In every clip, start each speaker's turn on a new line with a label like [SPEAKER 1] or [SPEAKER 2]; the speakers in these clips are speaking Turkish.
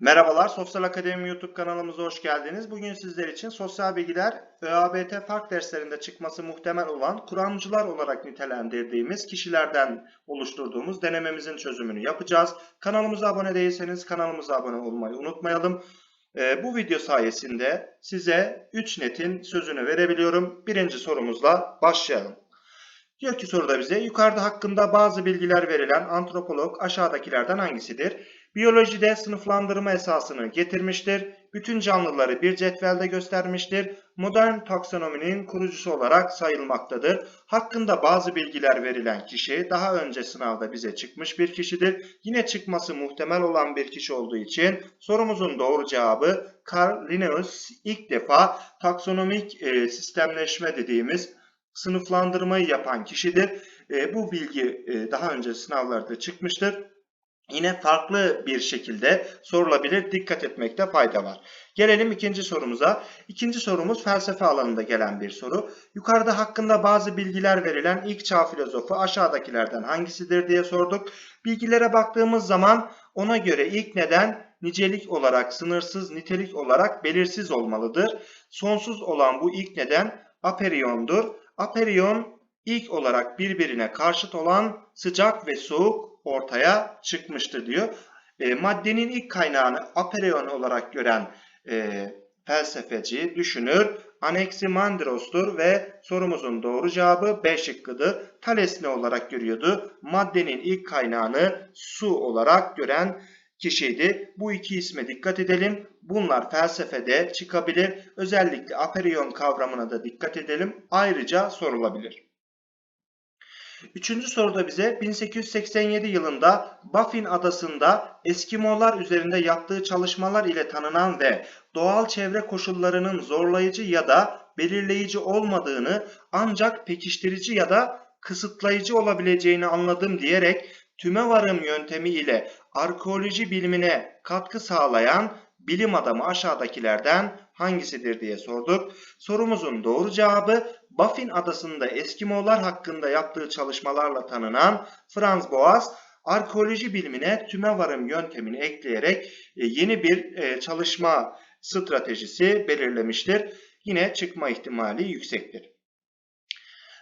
[SPEAKER 1] Merhabalar, Sosyal Akademi YouTube kanalımıza hoş geldiniz. Bugün sizler için sosyal bilgiler ÖABT fark derslerinde çıkması muhtemel olan kuramcılar olarak nitelendirdiğimiz kişilerden oluşturduğumuz denememizin çözümünü yapacağız. Kanalımıza abone değilseniz kanalımıza abone olmayı unutmayalım. Ee, bu video sayesinde size 3 netin sözünü verebiliyorum. Birinci sorumuzla başlayalım. Diyor ki soruda bize yukarıda hakkında bazı bilgiler verilen antropolog aşağıdakilerden hangisidir? Biyolojide sınıflandırma esasını getirmiştir. Bütün canlıları bir cetvelde göstermiştir. Modern taksonominin kurucusu olarak sayılmaktadır. Hakkında bazı bilgiler verilen kişi daha önce sınavda bize çıkmış bir kişidir. Yine çıkması muhtemel olan bir kişi olduğu için sorumuzun doğru cevabı Carl Linnaeus ilk defa taksonomik e, sistemleşme dediğimiz sınıflandırmayı yapan kişidir. E, bu bilgi e, daha önce sınavlarda çıkmıştır. Yine farklı bir şekilde sorulabilir. Dikkat etmekte fayda var. Gelelim ikinci sorumuza. İkinci sorumuz felsefe alanında gelen bir soru. Yukarıda hakkında bazı bilgiler verilen ilk çağ filozofu aşağıdakilerden hangisidir diye sorduk. Bilgilere baktığımız zaman ona göre ilk neden nicelik olarak sınırsız, nitelik olarak belirsiz olmalıdır. Sonsuz olan bu ilk neden aperiondur. Aperion ilk olarak birbirine karşıt olan sıcak ve soğuk ortaya çıkmıştır diyor. E, maddenin ilk kaynağını aperion olarak gören e, felsefeci, düşünür Anaximandros'tur ve sorumuzun doğru cevabı B şıkkıdır. Thales ne olarak görüyordu? Maddenin ilk kaynağını su olarak gören kişiydi. Bu iki isme dikkat edelim. Bunlar felsefede çıkabilir. Özellikle aperion kavramına da dikkat edelim. Ayrıca sorulabilir. Üçüncü soruda bize 1887 yılında Baffin adasında Eskimolar üzerinde yaptığı çalışmalar ile tanınan ve doğal çevre koşullarının zorlayıcı ya da belirleyici olmadığını ancak pekiştirici ya da kısıtlayıcı olabileceğini anladım diyerek tümevarım yöntemi ile arkeoloji bilimine katkı sağlayan bilim adamı aşağıdakilerden hangisidir diye sorduk. Sorumuzun doğru cevabı Baffin adasında Eskimolar hakkında yaptığı çalışmalarla tanınan Franz Boas, arkeoloji bilimine tümevarım yöntemini ekleyerek e, yeni bir e, çalışma stratejisi belirlemiştir. Yine çıkma ihtimali yüksektir.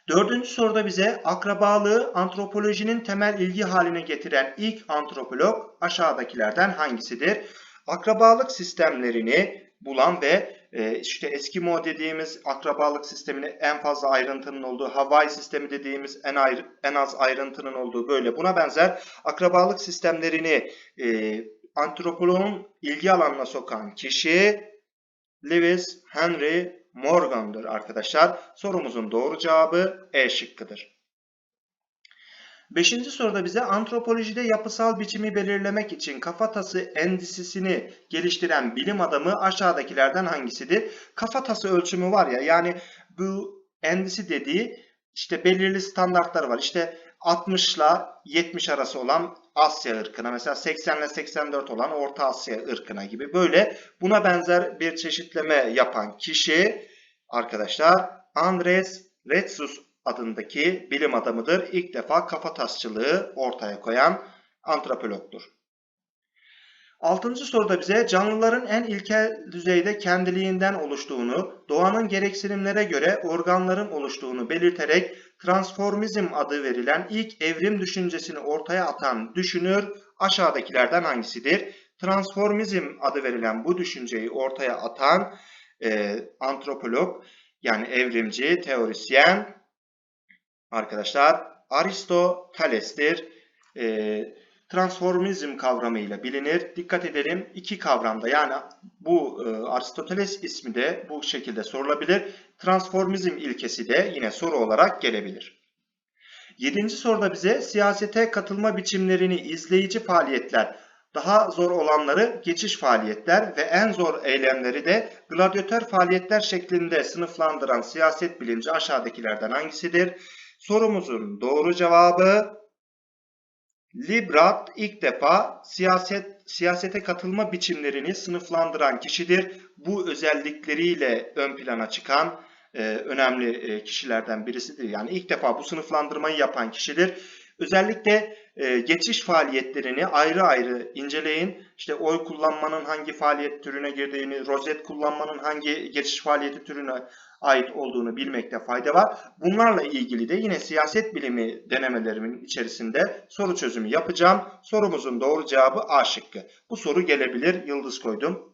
[SPEAKER 1] Dördüncü soruda bize akrabalığı antropolojinin temel ilgi haline getiren ilk antropolog aşağıdakilerden hangisidir? Akrabalık sistemlerini bulan ve e, işte Eskimo dediğimiz akrabalık sistemini en fazla ayrıntının olduğu, Hawaii sistemi dediğimiz en, ayrı, en az ayrıntının olduğu böyle buna benzer akrabalık sistemlerini e, antropoloğun ilgi alanına sokan kişi Lewis Henry Morgan'dır arkadaşlar. Sorumuzun doğru cevabı E şıkkıdır. Beşinci soruda bize antropolojide yapısal biçimi belirlemek için kafatası endisisini geliştiren bilim adamı aşağıdakilerden hangisidir? Kafatası ölçümü var ya yani bu endisi dediği işte belirli standartlar var. İşte 60 ile 70 arası olan Asya ırkına mesela 80 ile 84 olan Orta Asya ırkına gibi böyle buna benzer bir çeşitleme yapan kişi arkadaşlar Andres Retsus adındaki bilim adamıdır. İlk defa kafatasçılığı ortaya koyan antropologdur. Altıncı soruda bize canlıların en ilkel düzeyde kendiliğinden oluştuğunu, doğanın gereksinimlere göre organların oluştuğunu belirterek transformizm adı verilen ilk evrim düşüncesini ortaya atan düşünür aşağıdakilerden hangisidir? Transformizm adı verilen bu düşünceyi ortaya atan e, antropolog yani evrimci, teorisyen arkadaşlar Aristoteles'tir. E, transformizm kavramıyla bilinir. Dikkat edelim iki kavramda yani bu e, Aristoteles ismi de bu şekilde sorulabilir. Transformizm ilkesi de yine soru olarak gelebilir. Yedinci soruda bize siyasete katılma biçimlerini izleyici faaliyetler, daha zor olanları geçiş faaliyetler ve en zor eylemleri de gladyatör faaliyetler şeklinde sınıflandıran siyaset bilimci aşağıdakilerden hangisidir? Sorumuzun doğru cevabı Librat ilk defa siyaset siyasete katılma biçimlerini sınıflandıran kişidir. Bu özellikleriyle ön plana çıkan e, önemli e, kişilerden birisidir. Yani ilk defa bu sınıflandırmayı yapan kişidir. Özellikle e, geçiş faaliyetlerini ayrı ayrı inceleyin. İşte oy kullanmanın hangi faaliyet türüne girdiğini, rozet kullanmanın hangi geçiş faaliyeti türüne ait olduğunu bilmekte fayda var. Bunlarla ilgili de yine siyaset bilimi denemelerimin içerisinde soru çözümü yapacağım. Sorumuzun doğru cevabı A şıkkı. Bu soru gelebilir. Yıldız koydum.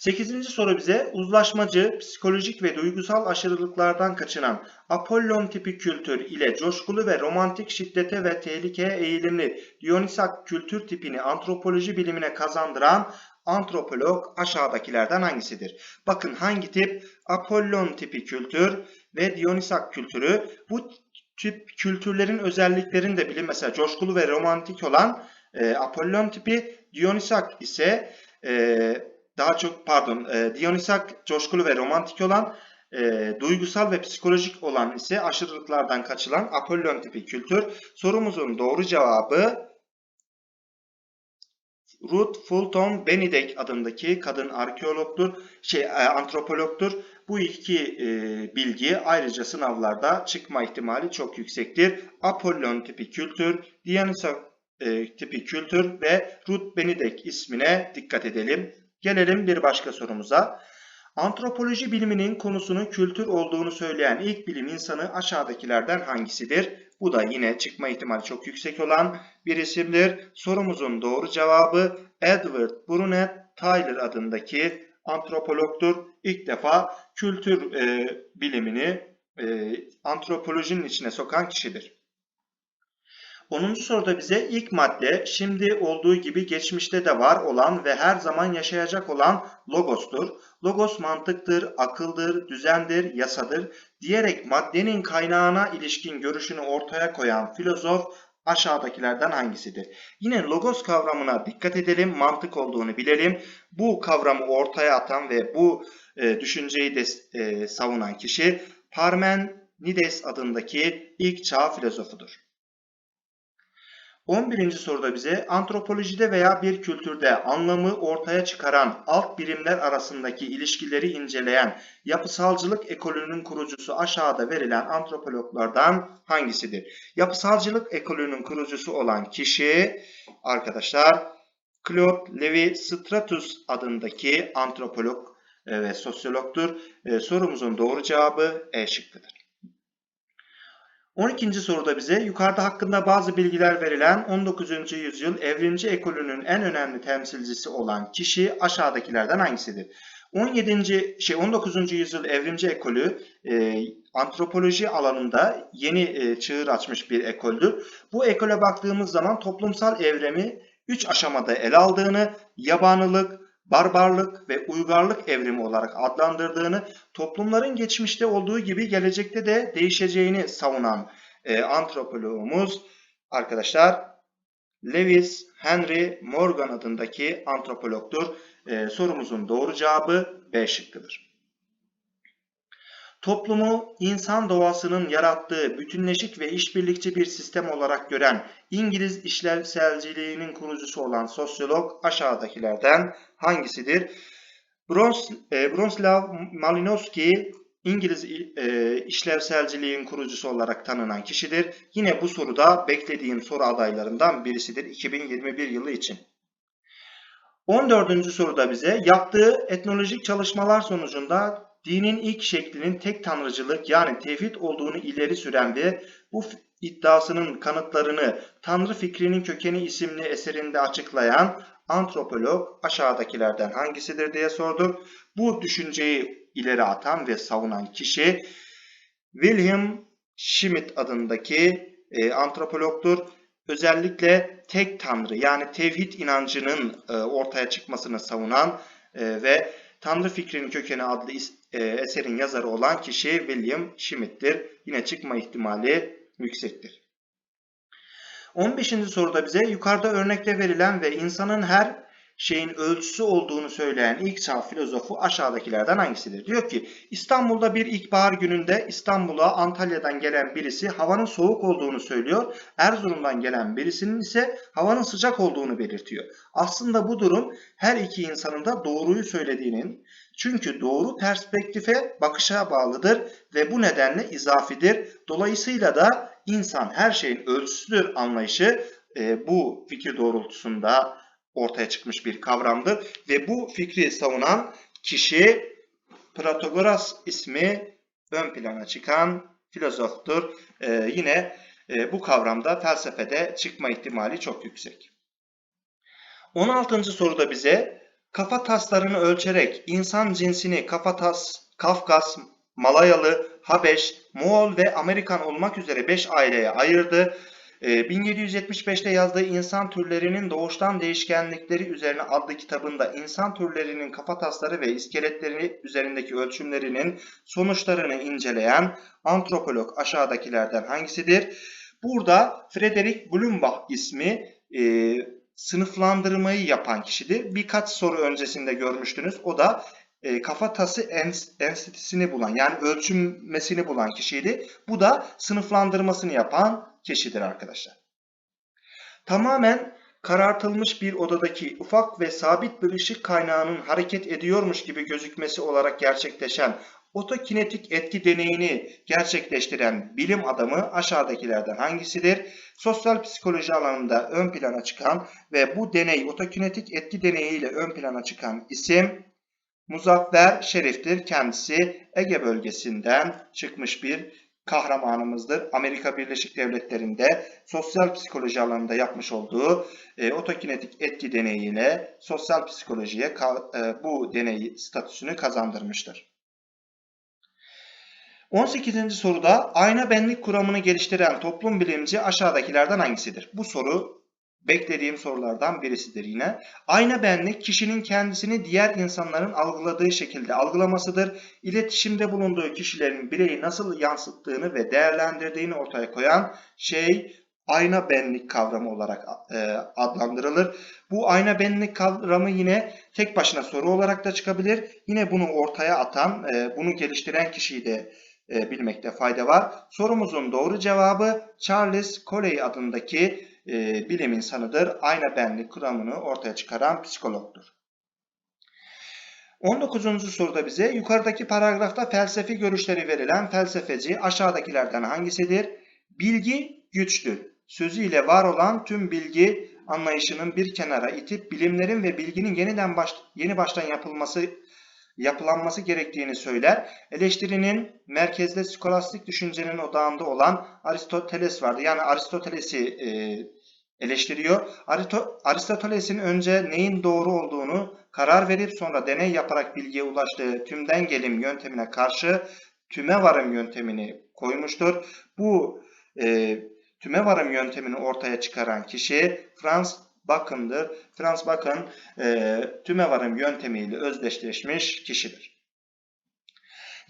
[SPEAKER 1] 8. soru bize uzlaşmacı, psikolojik ve duygusal aşırılıklardan kaçınan Apollon tipi kültür ile coşkulu ve romantik şiddete ve tehlikeye eğilimli Dionysak kültür tipini antropoloji bilimine kazandıran antropolog aşağıdakilerden hangisidir? Bakın hangi tip? Apollon tipi kültür ve Dionysak kültürü. Bu tip kültürlerin özelliklerini de bilin. Mesela coşkulu ve romantik olan e, Apollon tipi, Dionysak ise e, daha çok pardon e, Dionysak coşkulu ve romantik olan e, duygusal ve psikolojik olan ise aşırılıklardan kaçılan Apollon tipi kültür. Sorumuzun doğru cevabı Ruth Fulton Benedek adındaki kadın arkeologtur, şey e, antropologtur. Bu iki e, bilgi ayrıca sınavlarda çıkma ihtimali çok yüksektir. Apollon tipi kültür, Dionysos e, tipi kültür ve Ruth Benedek ismine dikkat edelim. Gelelim bir başka sorumuza. Antropoloji biliminin konusunun kültür olduğunu söyleyen ilk bilim insanı aşağıdakilerden hangisidir? Bu da yine çıkma ihtimali çok yüksek olan bir isimdir. Sorumuzun doğru cevabı Edward Brunet Tyler adındaki antropologtur. İlk defa kültür e, bilimini e, antropolojinin içine sokan kişidir. 10. soruda bize ilk madde şimdi olduğu gibi geçmişte de var olan ve her zaman yaşayacak olan logostur. Logos mantıktır, akıldır, düzendir, yasadır diyerek maddenin kaynağına ilişkin görüşünü ortaya koyan filozof aşağıdakilerden hangisidir? Yine logos kavramına dikkat edelim, mantık olduğunu bilelim. Bu kavramı ortaya atan ve bu e, düşünceyi de e, savunan kişi Parmenides adındaki ilk çağ filozofudur. 11. soruda bize antropolojide veya bir kültürde anlamı ortaya çıkaran alt birimler arasındaki ilişkileri inceleyen yapısalcılık ekolünün kurucusu aşağıda verilen antropologlardan hangisidir? Yapısalcılık ekolünün kurucusu olan kişi arkadaşlar Claude Levi-Strauss adındaki antropolog e, ve sosyologtur. E, sorumuzun doğru cevabı E şıkkıdır. 12. soruda bize yukarıda hakkında bazı bilgiler verilen 19. yüzyıl evrimci ekolünün en önemli temsilcisi olan kişi aşağıdakilerden hangisidir? 17. şey 19. yüzyıl evrimci ekolü e, antropoloji alanında yeni e, çığır açmış bir ekoldür. Bu ekole baktığımız zaman toplumsal evrimi 3 aşamada ele aldığını, yabanılık, barbarlık ve uygarlık evrimi olarak adlandırdığını, toplumların geçmişte olduğu gibi gelecekte de değişeceğini savunan e, antropoloğumuz arkadaşlar Lewis Henry Morgan adındaki antropologdur. E, sorumuzun doğru cevabı B şıkkıdır. Toplumu insan doğasının yarattığı bütünleşik ve işbirlikçi bir sistem olarak gören İngiliz işlevselciliğinin kurucusu olan sosyolog aşağıdakilerden hangisidir? Brons, e, Bronslav Malinowski İngiliz e, işlevselciliğin kurucusu olarak tanınan kişidir. Yine bu soruda beklediğim soru adaylarından birisidir 2021 yılı için. 14. soruda bize yaptığı etnolojik çalışmalar sonucunda dinin ilk şeklinin tek tanrıcılık yani tevhid olduğunu ileri süren ve bu iddiasının kanıtlarını Tanrı fikrinin kökeni isimli eserinde açıklayan antropolog aşağıdakilerden hangisidir diye sorduk. Bu düşünceyi ileri atan ve savunan kişi William Schmidt adındaki e, antropologtur. Özellikle tek tanrı yani tevhid inancının e, ortaya çıkmasını savunan e, ve Tanrı fikrinin kökeni adlı e, eserin yazarı olan kişi William Schmidt'tir. Yine çıkma ihtimali yüksektir. 15. soruda bize yukarıda örnekte verilen ve insanın her şeyin ölçüsü olduğunu söyleyen ilk çağ filozofu aşağıdakilerden hangisidir? Diyor ki İstanbul'da bir ilkbahar gününde İstanbul'a Antalya'dan gelen birisi havanın soğuk olduğunu söylüyor. Erzurum'dan gelen birisinin ise havanın sıcak olduğunu belirtiyor. Aslında bu durum her iki insanın da doğruyu söylediğinin çünkü doğru perspektife bakışa bağlıdır ve bu nedenle izafidir. Dolayısıyla da insan her şeyin ölçüsüdür anlayışı e, bu fikir doğrultusunda ortaya çıkmış bir kavramdır. Ve bu fikri savunan kişi Protagoras ismi ön plana çıkan filozoftur. E, yine e, bu kavramda felsefede çıkma ihtimali çok yüksek. 16. soruda bize kafa taslarını ölçerek insan cinsini Kafatas, Kafkas, Malayalı, Habeş, Moğol ve Amerikan olmak üzere 5 aileye ayırdı. 1775'te yazdığı İnsan Türlerinin Doğuştan Değişkenlikleri Üzerine adlı kitabında insan türlerinin kafatasları ve iskeletleri üzerindeki ölçümlerinin sonuçlarını inceleyen antropolog aşağıdakilerden hangisidir? Burada Frederick Blumenbach ismi e, sınıflandırmayı yapan kişidir. Birkaç soru öncesinde görmüştünüz. O da e, kafatası enstitüsünü bulan yani ölçülmesini bulan kişiydi. Bu da sınıflandırmasını yapan kişidir arkadaşlar. Tamamen karartılmış bir odadaki ufak ve sabit bir ışık kaynağının hareket ediyormuş gibi gözükmesi olarak gerçekleşen otokinetik etki deneyini gerçekleştiren bilim adamı aşağıdakilerden hangisidir? Sosyal psikoloji alanında ön plana çıkan ve bu deney otokinetik etki deneyiyle ön plana çıkan isim Muzaffer Şerif'tir. Kendisi Ege bölgesinden çıkmış bir kahramanımızdır. Amerika Birleşik Devletleri'nde sosyal psikoloji alanında yapmış olduğu e, otokinetik etki deneyiyle sosyal psikolojiye e, bu deney statüsünü kazandırmıştır. 18. soruda ayna benlik kuramını geliştiren toplum bilimci aşağıdakilerden hangisidir? Bu soru beklediğim sorulardan birisidir yine. Ayna benlik kişinin kendisini diğer insanların algıladığı şekilde algılamasıdır. İletişimde bulunduğu kişilerin bireyi nasıl yansıttığını ve değerlendirdiğini ortaya koyan şey ayna benlik kavramı olarak e, adlandırılır. Bu ayna benlik kavramı yine tek başına soru olarak da çıkabilir. Yine bunu ortaya atan, e, bunu geliştiren kişiyi de e, bilmekte fayda var. Sorumuzun doğru cevabı Charles Coley adındaki e, bilim insanıdır. Ayna benlik kuramını ortaya çıkaran psikologdur. 19. soruda bize yukarıdaki paragrafta felsefi görüşleri verilen felsefeci aşağıdakilerden hangisidir? Bilgi güçtür. Sözüyle var olan tüm bilgi anlayışının bir kenara itip bilimlerin ve bilginin yeniden baş, yeni baştan yapılması yapılanması gerektiğini söyler. Eleştirinin merkezde skolastik düşüncenin odağında olan Aristoteles vardı. Yani Aristoteles'i e, eleştiriyor. Aristoteles'in önce neyin doğru olduğunu karar verip sonra deney yaparak bilgiye ulaştığı tümden gelim yöntemine karşı tüme varım yöntemini koymuştur. Bu e, tüme varım yöntemini ortaya çıkaran kişi Franz Bacon'dır. Franz Bacon e, tüme varım yöntemiyle özdeşleşmiş kişidir.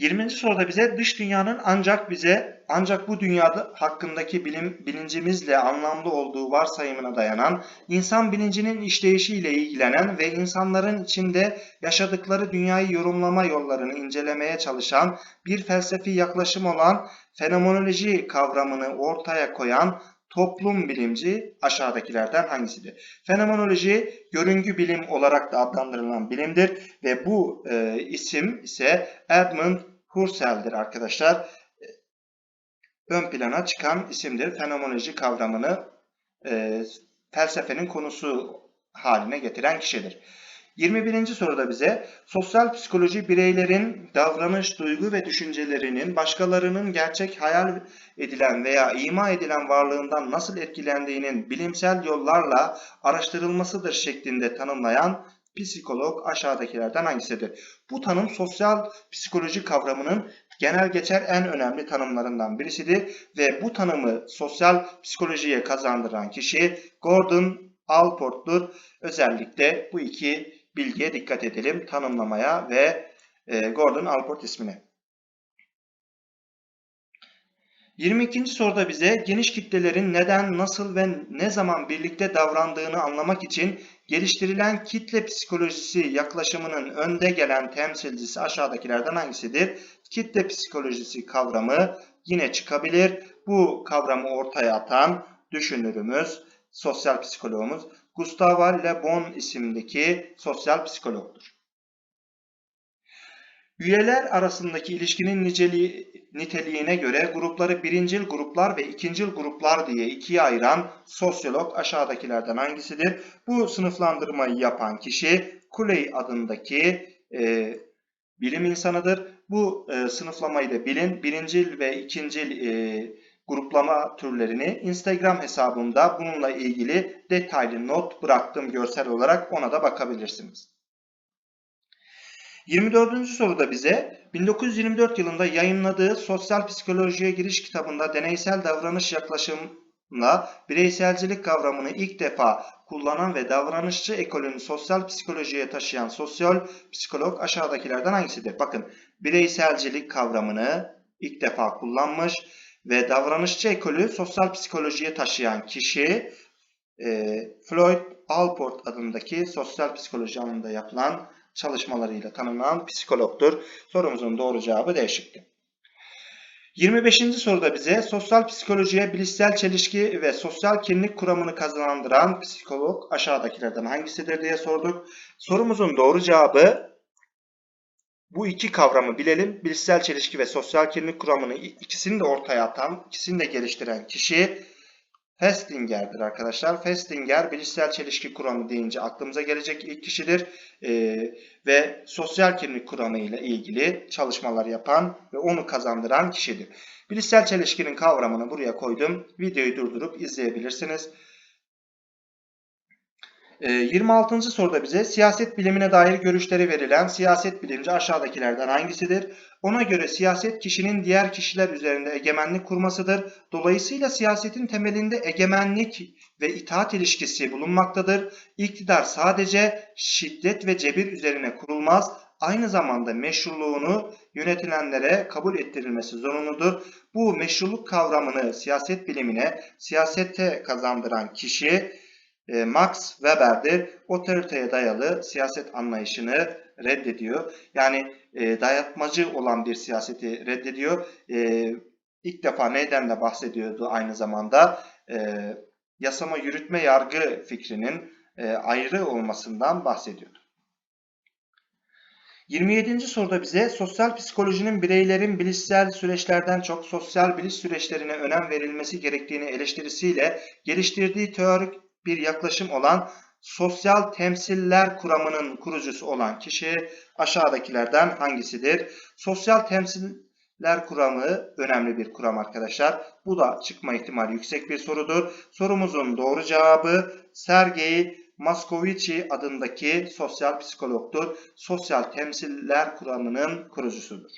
[SPEAKER 1] 20. soruda bize dış dünyanın ancak bize ancak bu dünyada hakkındaki bilim, bilincimizle anlamlı olduğu varsayımına dayanan, insan bilincinin işleyişiyle ilgilenen ve insanların içinde yaşadıkları dünyayı yorumlama yollarını incelemeye çalışan bir felsefi yaklaşım olan fenomenoloji kavramını ortaya koyan toplum bilimci aşağıdakilerden hangisidir? Fenomenoloji görüngü bilim olarak da adlandırılan bilimdir ve bu e, isim ise Edmund Husserl'dir arkadaşlar. E, ön plana çıkan isimdir. Fenomenoloji kavramını e, felsefenin konusu haline getiren kişidir. 21. soruda bize sosyal psikoloji bireylerin davranış, duygu ve düşüncelerinin başkalarının gerçek hayal edilen veya ima edilen varlığından nasıl etkilendiğinin bilimsel yollarla araştırılmasıdır şeklinde tanımlayan psikolog aşağıdakilerden hangisidir? Bu tanım sosyal psikoloji kavramının genel geçer en önemli tanımlarından birisidir ve bu tanımı sosyal psikolojiye kazandıran kişi Gordon Allport'tur. Özellikle bu iki bilgiye dikkat edelim. Tanımlamaya ve e, Gordon Allport ismine. 22. soruda bize geniş kitlelerin neden, nasıl ve ne zaman birlikte davrandığını anlamak için geliştirilen kitle psikolojisi yaklaşımının önde gelen temsilcisi aşağıdakilerden hangisidir? Kitle psikolojisi kavramı yine çıkabilir. Bu kavramı ortaya atan düşünürümüz, sosyal psikologumuz Gustave Le Bon isimdeki sosyal psikologdur. Üyeler arasındaki ilişkinin niceliği, niteliğine göre grupları birincil gruplar ve ikincil gruplar diye ikiye ayıran sosyolog aşağıdakilerden hangisidir? Bu sınıflandırmayı yapan kişi Culey adındaki e, bilim insanıdır. Bu e, sınıflamayı da bilin. Birincil ve ikincil e, gruplama türlerini Instagram hesabımda bununla ilgili detaylı not bıraktım görsel olarak ona da bakabilirsiniz. 24. soruda bize 1924 yılında yayınladığı Sosyal Psikolojiye Giriş kitabında deneysel davranış yaklaşımla bireyselcilik kavramını ilk defa kullanan ve davranışçı ekolünü sosyal psikolojiye taşıyan sosyal psikolog aşağıdakilerden hangisidir? Bakın bireyselcilik kavramını ilk defa kullanmış ve davranışçı ekolü sosyal psikolojiye taşıyan kişi e, Floyd Allport adındaki sosyal psikoloji alanında yapılan çalışmalarıyla tanınan psikologtur. Sorumuzun doğru cevabı D şıkkı. 25. soruda bize sosyal psikolojiye bilişsel çelişki ve sosyal kimlik kuramını kazandıran psikolog aşağıdakilerden hangisidir diye sorduk. Sorumuzun doğru cevabı bu iki kavramı bilelim. Bilişsel çelişki ve sosyal kimlik kuramını ikisini de ortaya atan, ikisini de geliştiren kişi Festinger'dir arkadaşlar. Festinger bilişsel çelişki kuramı deyince aklımıza gelecek ilk kişidir. Ee, ve sosyal kimlik kuramı ile ilgili çalışmalar yapan ve onu kazandıran kişidir. Bilişsel çelişkinin kavramını buraya koydum. Videoyu durdurup izleyebilirsiniz. 26. Ee, soruda bize siyaset bilimine dair görüşleri verilen siyaset bilimci aşağıdakilerden hangisidir? Ona göre siyaset kişinin diğer kişiler üzerinde egemenlik kurmasıdır. Dolayısıyla siyasetin temelinde egemenlik ve itaat ilişkisi bulunmaktadır. İktidar sadece şiddet ve cebir üzerine kurulmaz, aynı zamanda meşruluğunu yönetilenlere kabul ettirilmesi zorunludur. Bu meşruluk kavramını siyaset bilimine, siyasete kazandıran kişi e, Max Weber'dir. Otoriteye dayalı siyaset anlayışını reddediyor. Yani e, dayatmacı olan bir siyaseti reddediyor. E, ilk defa neyden de bahsediyordu aynı zamanda? E, yasama yürütme yargı fikrinin ayrı olmasından bahsediyordu. 27. soruda bize sosyal psikolojinin bireylerin bilişsel süreçlerden çok sosyal biliş süreçlerine önem verilmesi gerektiğini eleştirisiyle geliştirdiği teorik bir yaklaşım olan sosyal temsiller kuramının kurucusu olan kişi aşağıdakilerden hangisidir? Sosyal temsiller kuramı önemli bir kuram arkadaşlar. Bu da çıkma ihtimali yüksek bir sorudur. Sorumuzun doğru cevabı Sergey Moscovici adındaki sosyal psikologtur. Sosyal temsiller kuramının kurucusudur.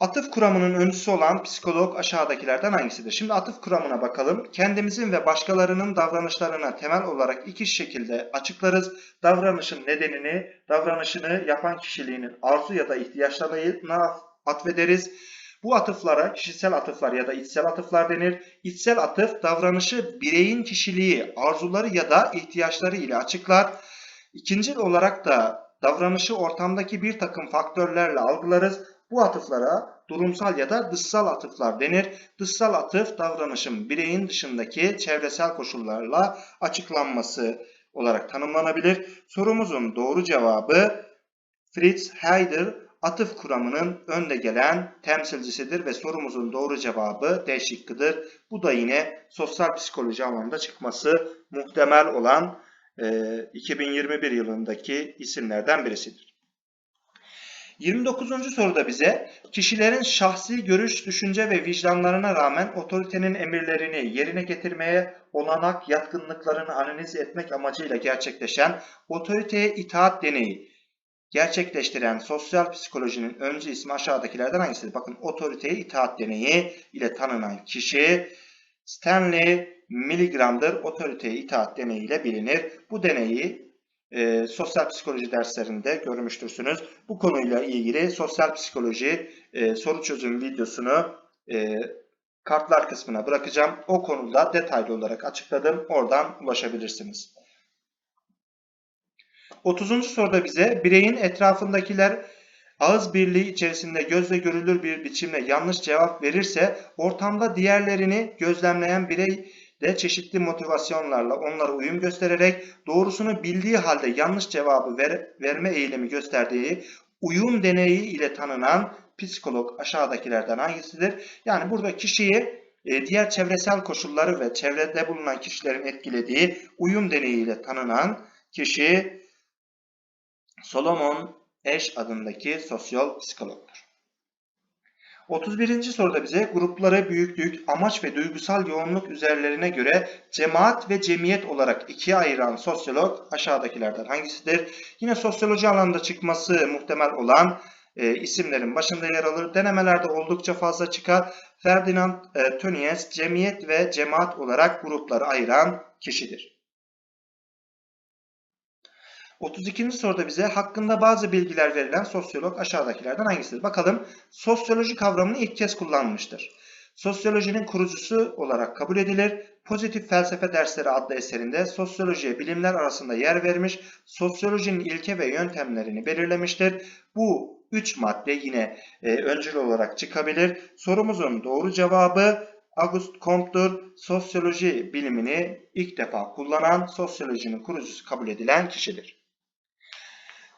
[SPEAKER 1] Atıf kuramının öncüsü olan psikolog aşağıdakilerden hangisidir? Şimdi atıf kuramına bakalım. Kendimizin ve başkalarının davranışlarına temel olarak iki şekilde açıklarız. Davranışın nedenini, davranışını yapan kişiliğinin arzu ya da ihtiyaçlarına atfederiz. Bu atıflara kişisel atıflar ya da içsel atıflar denir. İçsel atıf davranışı bireyin kişiliği, arzuları ya da ihtiyaçları ile açıklar. İkincil olarak da davranışı ortamdaki bir takım faktörlerle algılarız. Bu atıflara durumsal ya da dışsal atıflar denir. Dışsal atıf davranışın bireyin dışındaki çevresel koşullarla açıklanması olarak tanımlanabilir. Sorumuzun doğru cevabı Fritz Heider atıf kuramının önde gelen temsilcisidir ve sorumuzun doğru cevabı D şıkkıdır. Bu da yine sosyal psikoloji alanında çıkması muhtemel olan e, 2021 yılındaki isimlerden birisidir. 29. soruda bize kişilerin şahsi görüş, düşünce ve vicdanlarına rağmen otoritenin emirlerini yerine getirmeye olanak yatkınlıklarını analiz etmek amacıyla gerçekleşen otoriteye itaat deneyi gerçekleştiren sosyal psikolojinin öncü ismi aşağıdakilerden hangisidir? Bakın otoriteye itaat deneyi ile tanınan kişi Stanley Milgram'dır. Otoriteye itaat deneyi ile bilinir. Bu deneyi e, sosyal psikoloji derslerinde görmüştürsünüz. Bu konuyla ilgili sosyal psikoloji e, soru çözüm videosunu e, kartlar kısmına bırakacağım. O konuda detaylı olarak açıkladım. Oradan ulaşabilirsiniz. 30. soruda bize bireyin etrafındakiler ağız birliği içerisinde gözle görülür bir biçimde yanlış cevap verirse ortamda diğerlerini gözlemleyen birey de çeşitli motivasyonlarla onlara uyum göstererek doğrusunu bildiği halde yanlış cevabı ver, verme eğilimi gösterdiği uyum deneyi ile tanınan psikolog aşağıdakilerden hangisidir? Yani burada kişiyi e, diğer çevresel koşulları ve çevrede bulunan kişilerin etkilediği uyum deneyiyle tanınan kişi Solomon Eş adındaki sosyal psikologdur. 31. soruda bize grupları büyüklük, amaç ve duygusal yoğunluk üzerlerine göre cemaat ve cemiyet olarak ikiye ayıran sosyolog aşağıdakilerden hangisidir? Yine sosyoloji alanında çıkması muhtemel olan e, isimlerin başında yer alır. Denemelerde oldukça fazla çıkar. Ferdinand e, Tönnies cemiyet ve cemaat olarak grupları ayıran kişidir. 32. soruda bize hakkında bazı bilgiler verilen sosyolog aşağıdakilerden hangisidir? Bakalım sosyoloji kavramını ilk kez kullanmıştır. Sosyolojinin kurucusu olarak kabul edilir. Pozitif Felsefe Dersleri adlı eserinde sosyolojiye bilimler arasında yer vermiş, sosyolojinin ilke ve yöntemlerini belirlemiştir. Bu üç madde yine e, öncül olarak çıkabilir. Sorumuzun doğru cevabı Auguste Comte'dur. Sosyoloji bilimini ilk defa kullanan, sosyolojinin kurucusu kabul edilen kişidir.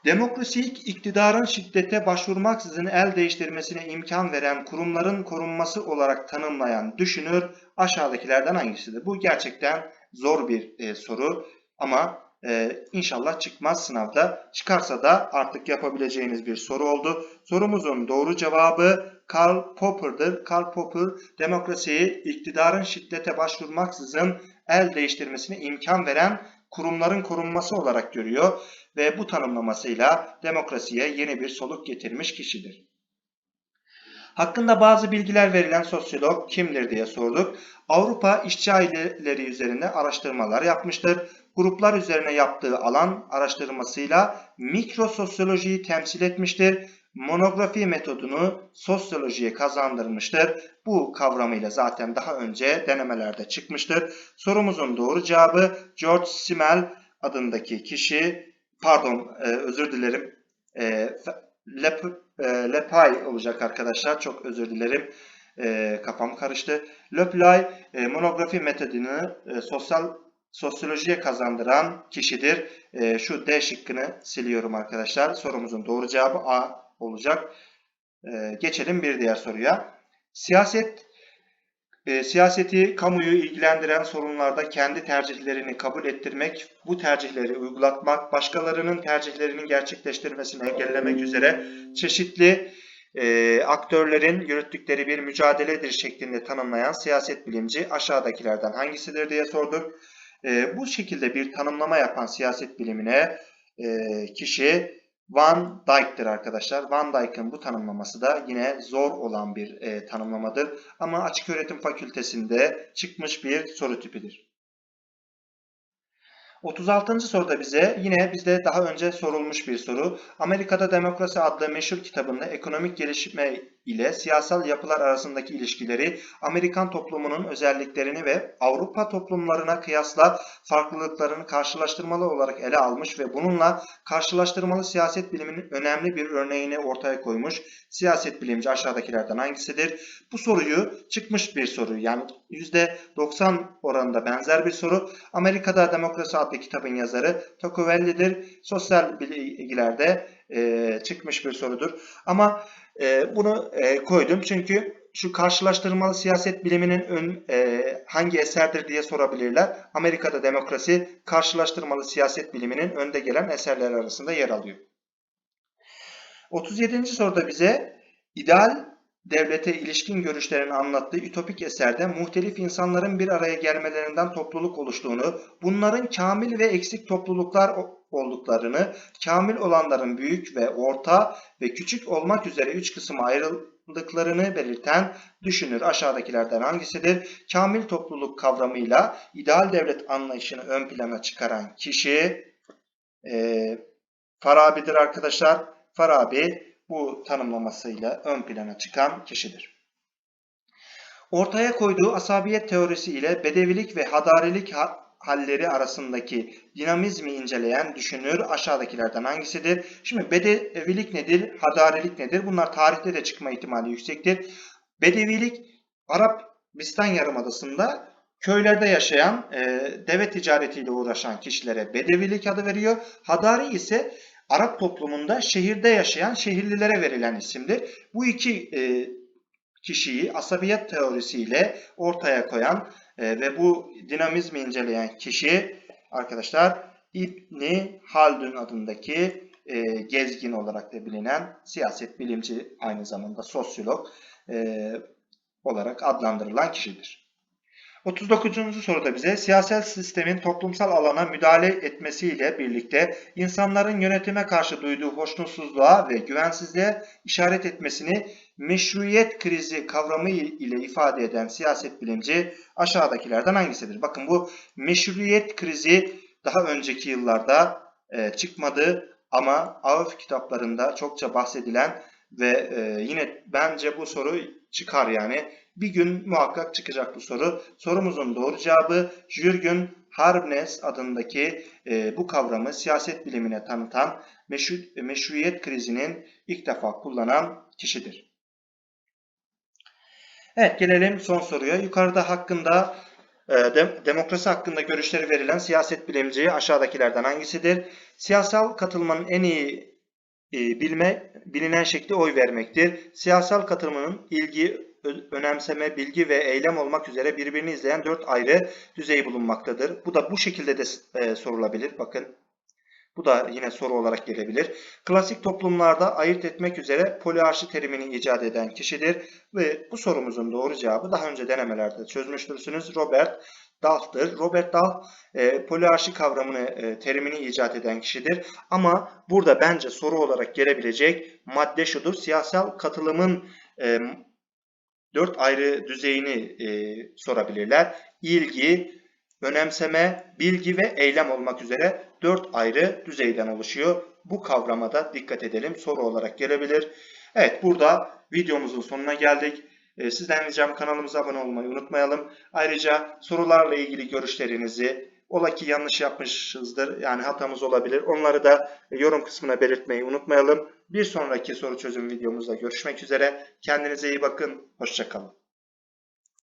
[SPEAKER 1] Demokrasik iktidarın şiddete başvurmaksızın el değiştirmesine imkan veren kurumların korunması olarak tanımlayan düşünür aşağıdakilerden hangisidir? Bu gerçekten zor bir e, soru ama e, inşallah çıkmaz sınavda. Çıkarsa da artık yapabileceğiniz bir soru oldu. Sorumuzun doğru cevabı Karl Popper'dır. Karl Popper demokrasiyi iktidarın şiddete başvurmaksızın el değiştirmesine imkan veren kurumların korunması olarak görüyor ve bu tanımlamasıyla demokrasiye yeni bir soluk getirmiş kişidir. Hakkında bazı bilgiler verilen sosyolog kimdir diye sorduk. Avrupa işçi aileleri üzerinde araştırmalar yapmıştır. Gruplar üzerine yaptığı alan araştırmasıyla mikrososyolojiyi temsil etmiştir. Monografi metodunu sosyolojiye kazandırmıştır. Bu kavramıyla zaten daha önce denemelerde çıkmıştır. Sorumuzun doğru cevabı George Simmel adındaki kişi pardon e, özür dilerim. E, Lep, e, Lepay olacak arkadaşlar. Çok özür dilerim. E, kafam karıştı. Leplay e, monografi metodunu e, sosyal sosyolojiye kazandıran kişidir. E, şu D şıkkını siliyorum arkadaşlar. Sorumuzun doğru cevabı A olacak. E, geçelim bir diğer soruya. Siyaset e, siyaseti, kamuyu ilgilendiren sorunlarda kendi tercihlerini kabul ettirmek, bu tercihleri uygulatmak, başkalarının tercihlerinin gerçekleştirmesini engellemek üzere çeşitli e, aktörlerin yürüttükleri bir mücadeledir şeklinde tanımlayan siyaset bilimci aşağıdakilerden hangisidir diye sorduk. E, bu şekilde bir tanımlama yapan siyaset bilimine e, kişi Van Dyke'tir arkadaşlar. Van Dyke'ın bu tanımlaması da yine zor olan bir e, tanımlamadır. Ama açık öğretim fakültesinde çıkmış bir soru tipidir. 36. soruda bize yine bizde daha önce sorulmuş bir soru. Amerika'da Demokrasi adlı meşhur kitabında ekonomik gelişme ile siyasal yapılar arasındaki ilişkileri, Amerikan toplumunun özelliklerini ve Avrupa toplumlarına kıyasla farklılıklarını karşılaştırmalı olarak ele almış ve bununla karşılaştırmalı siyaset biliminin önemli bir örneğini ortaya koymuş. Siyaset bilimci aşağıdakilerden hangisidir? Bu soruyu çıkmış bir soru. Yani %90 oranında benzer bir soru. Amerika'da Demokrasi adlı kitabın yazarı Tocqueville'dir. Sosyal bilgilerde e, çıkmış bir sorudur. Ama e, bunu e, koydum çünkü şu karşılaştırmalı siyaset biliminin ön, e, hangi eserdir diye sorabilirler. Amerika'da demokrasi karşılaştırmalı siyaset biliminin önde gelen eserler arasında yer alıyor. 37. soruda bize ideal devlete ilişkin görüşlerini anlattığı ütopik eserde muhtelif insanların bir araya gelmelerinden topluluk oluştuğunu, bunların kamil ve eksik topluluklar olduklarını, kamil olanların büyük ve orta ve küçük olmak üzere üç kısma ayrıldıklarını belirten düşünür aşağıdakilerden hangisidir? Kamil topluluk kavramıyla ideal devlet anlayışını ön plana çıkaran kişi e, Farabi'dir arkadaşlar. Farabi bu tanımlamasıyla ön plana çıkan kişidir. Ortaya koyduğu asabiyet teorisi ile bedevilik ve hadarilik halleri arasındaki dinamizmi inceleyen düşünür aşağıdakilerden hangisidir? Şimdi bedevilik nedir? Hadarilik nedir? Bunlar tarihte de çıkma ihtimali yüksektir. Bedevilik Arabistan Yarımadası'nda köylerde yaşayan, e, deve ticaretiyle uğraşan kişilere bedevilik adı veriyor. Hadari ise Arap toplumunda şehirde yaşayan şehirlilere verilen isimdir. Bu iki e, kişiyi asabiyet teorisiyle ortaya koyan e, ve bu dinamizmi inceleyen kişi arkadaşlar İbni Haldun adındaki e, gezgin olarak da bilinen siyaset bilimci aynı zamanda sosyolog e, olarak adlandırılan kişidir. 39. soruda bize siyasal sistemin toplumsal alana müdahale etmesiyle birlikte insanların yönetime karşı duyduğu hoşnutsuzluğa ve güvensizliğe işaret etmesini meşruiyet krizi kavramı ile ifade eden siyaset bilimci aşağıdakilerden hangisidir? Bakın bu meşruiyet krizi daha önceki yıllarda e, çıkmadı ama AÖF kitaplarında çokça bahsedilen ve e, yine bence bu soru çıkar yani. Bir gün muhakkak çıkacak bu soru. Sorumuzun doğru cevabı Jürgen Harbnes adındaki e, bu kavramı siyaset bilimine tanıtan meşru, meşruiyet krizinin ilk defa kullanan kişidir. Evet gelelim son soruya. Yukarıda hakkında e, de, demokrasi hakkında görüşleri verilen siyaset bilimci aşağıdakilerden hangisidir? Siyasal katılmanın en iyi e, bilme, bilinen şekli oy vermektir. Siyasal katılımın ilgi, önemseme, bilgi ve eylem olmak üzere birbirini izleyen dört ayrı düzey bulunmaktadır. Bu da bu şekilde de e, sorulabilir. Bakın bu da yine soru olarak gelebilir. Klasik toplumlarda ayırt etmek üzere poliarşi terimini icat eden kişidir ve bu sorumuzun doğru cevabı daha önce denemelerde çözmüştürsünüz. Robert Dahl'tır. Robert Dahl e, poliarşi kavramını, e, terimini icat eden kişidir. Ama burada bence soru olarak gelebilecek madde şudur. Siyasal katılımın e, dört ayrı düzeyini e, sorabilirler. İlgi, önemseme, bilgi ve eylem olmak üzere dört ayrı düzeyden oluşuyor. Bu kavrama da dikkat edelim. Soru olarak gelebilir. Evet burada videomuzun sonuna geldik. Ee, sizden ricam kanalımıza abone olmayı unutmayalım. Ayrıca sorularla ilgili görüşlerinizi, ola ki yanlış yapmışızdır yani hatamız olabilir. Onları da yorum kısmına belirtmeyi unutmayalım. Bir sonraki soru çözüm videomuzda görüşmek üzere. Kendinize iyi bakın. Hoşçakalın.